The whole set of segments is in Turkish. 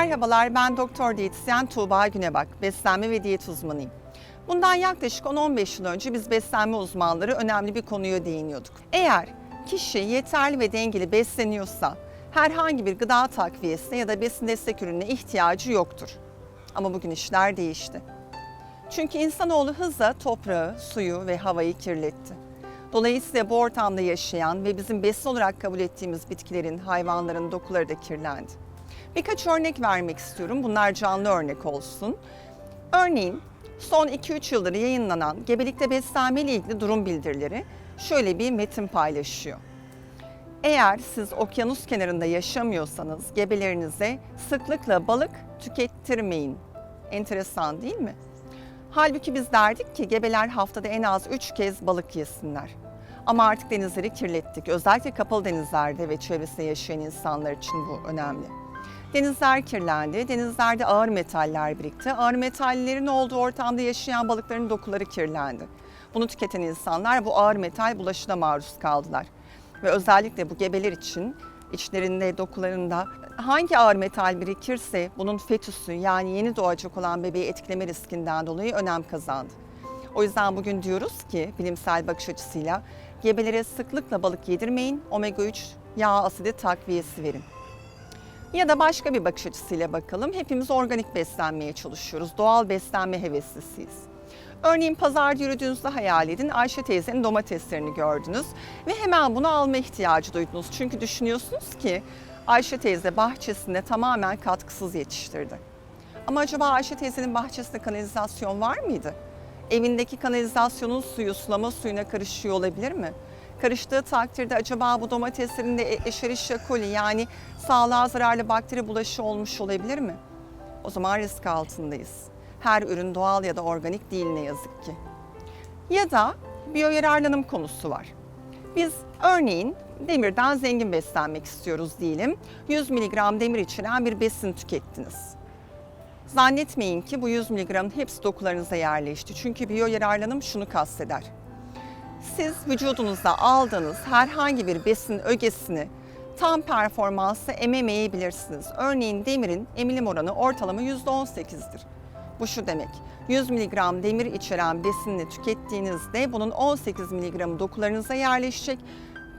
Merhabalar, ben doktor diyetisyen Tuğba Günebak, beslenme ve diyet uzmanıyım. Bundan yaklaşık 10-15 yıl önce biz beslenme uzmanları önemli bir konuya değiniyorduk. Eğer kişi yeterli ve dengeli besleniyorsa herhangi bir gıda takviyesine ya da besin destek ürününe ihtiyacı yoktur. Ama bugün işler değişti. Çünkü insanoğlu hızla toprağı, suyu ve havayı kirletti. Dolayısıyla bu ortamda yaşayan ve bizim besin olarak kabul ettiğimiz bitkilerin, hayvanların dokuları da kirlendi. Birkaç örnek vermek istiyorum. Bunlar canlı örnek olsun. Örneğin son 2-3 yıldır yayınlanan gebelikte beslenme ile ilgili durum bildirileri şöyle bir metin paylaşıyor. Eğer siz okyanus kenarında yaşamıyorsanız gebelerinize sıklıkla balık tükettirmeyin. Enteresan değil mi? Halbuki biz derdik ki gebeler haftada en az 3 kez balık yesinler. Ama artık denizleri kirlettik. Özellikle kapalı denizlerde ve çevresinde yaşayan insanlar için bu önemli. Denizler kirlendi. Denizlerde ağır metaller birikti. Ağır metallerin olduğu ortamda yaşayan balıkların dokuları kirlendi. Bunu tüketen insanlar bu ağır metal bulaşına maruz kaldılar. Ve özellikle bu gebeler için içlerinde dokularında hangi ağır metal birikirse bunun fetüsü yani yeni doğacak olan bebeği etkileme riskinden dolayı önem kazandı. O yüzden bugün diyoruz ki bilimsel bakış açısıyla gebelere sıklıkla balık yedirmeyin, omega 3 yağ asidi takviyesi verin. Ya da başka bir bakış açısıyla bakalım. Hepimiz organik beslenmeye çalışıyoruz. Doğal beslenme heveslisiyiz. Örneğin pazarda yürüdüğünüzde hayal edin Ayşe teyzenin domateslerini gördünüz ve hemen bunu alma ihtiyacı duydunuz. Çünkü düşünüyorsunuz ki Ayşe teyze bahçesinde tamamen katkısız yetiştirdi. Ama acaba Ayşe teyzenin bahçesinde kanalizasyon var mıydı? Evindeki kanalizasyonun suyu sulama suyuna karışıyor olabilir mi? Karıştığı takdirde acaba bu domateslerin de Escherichia coli yani sağlığa zararlı bakteri bulaşı olmuş olabilir mi? O zaman risk altındayız. Her ürün doğal ya da organik değil ne yazık ki. Ya da biyoyararlanım konusu var. Biz örneğin demirden zengin beslenmek istiyoruz diyelim. 100 mg demir içeren bir besin tükettiniz. Zannetmeyin ki bu 100 mg'ın hepsi dokularınıza yerleşti. Çünkü biyoyararlanım şunu kasteder. Siz vücudunuzda aldığınız herhangi bir besin ögesini tam performansla ememeyebilirsiniz. Örneğin demirin emilim oranı ortalama %18'dir. Bu şu demek, 100 mg demir içeren besinini tükettiğinizde bunun 18 mg dokularınıza yerleşecek,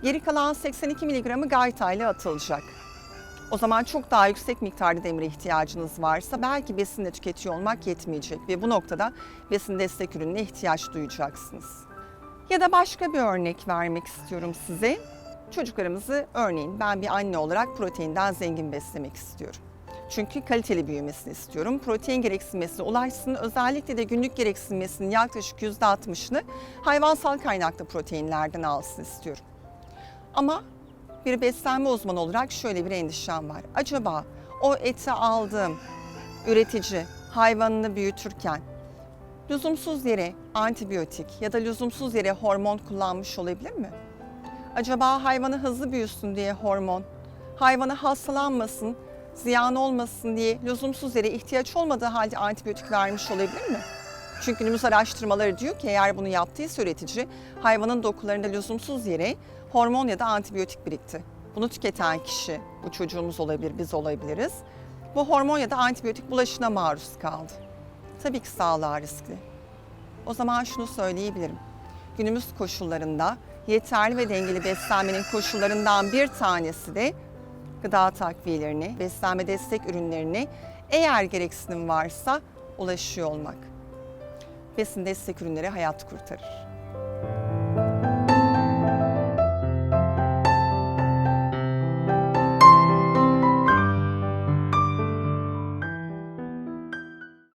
geri kalan 82 mg'ı gaytayla atılacak. O zaman çok daha yüksek miktarda demire ihtiyacınız varsa belki besinle tüketiyor olmak yetmeyecek ve bu noktada besin destek ürününe ihtiyaç duyacaksınız. Ya da başka bir örnek vermek istiyorum size. Çocuklarımızı örneğin ben bir anne olarak proteinden zengin beslemek istiyorum. Çünkü kaliteli büyümesini istiyorum. Protein gereksinmesine ulaşsın. Özellikle de günlük gereksinmesinin yaklaşık %60'ını hayvansal kaynaklı proteinlerden alsın istiyorum. Ama bir beslenme uzmanı olarak şöyle bir endişem var. Acaba o eti aldığım üretici hayvanını büyütürken lüzumsuz yere antibiyotik ya da lüzumsuz yere hormon kullanmış olabilir mi? Acaba hayvanı hızlı büyüsün diye hormon, hayvanı hastalanmasın, ziyan olmasın diye lüzumsuz yere ihtiyaç olmadığı halde antibiyotik vermiş olabilir mi? Çünkü günümüz araştırmaları diyor ki eğer bunu yaptıysa üretici hayvanın dokularında lüzumsuz yere hormon ya da antibiyotik birikti. Bunu tüketen kişi, bu çocuğumuz olabilir, biz olabiliriz. Bu hormon ya da antibiyotik bulaşına maruz kaldı. Tabii ki sağlığa riskli. O zaman şunu söyleyebilirim. Günümüz koşullarında yeterli ve dengeli beslenmenin koşullarından bir tanesi de gıda takviyelerini, beslenme destek ürünlerini eğer gereksinim varsa ulaşıyor olmak. Besin destek ürünleri hayat kurtarır.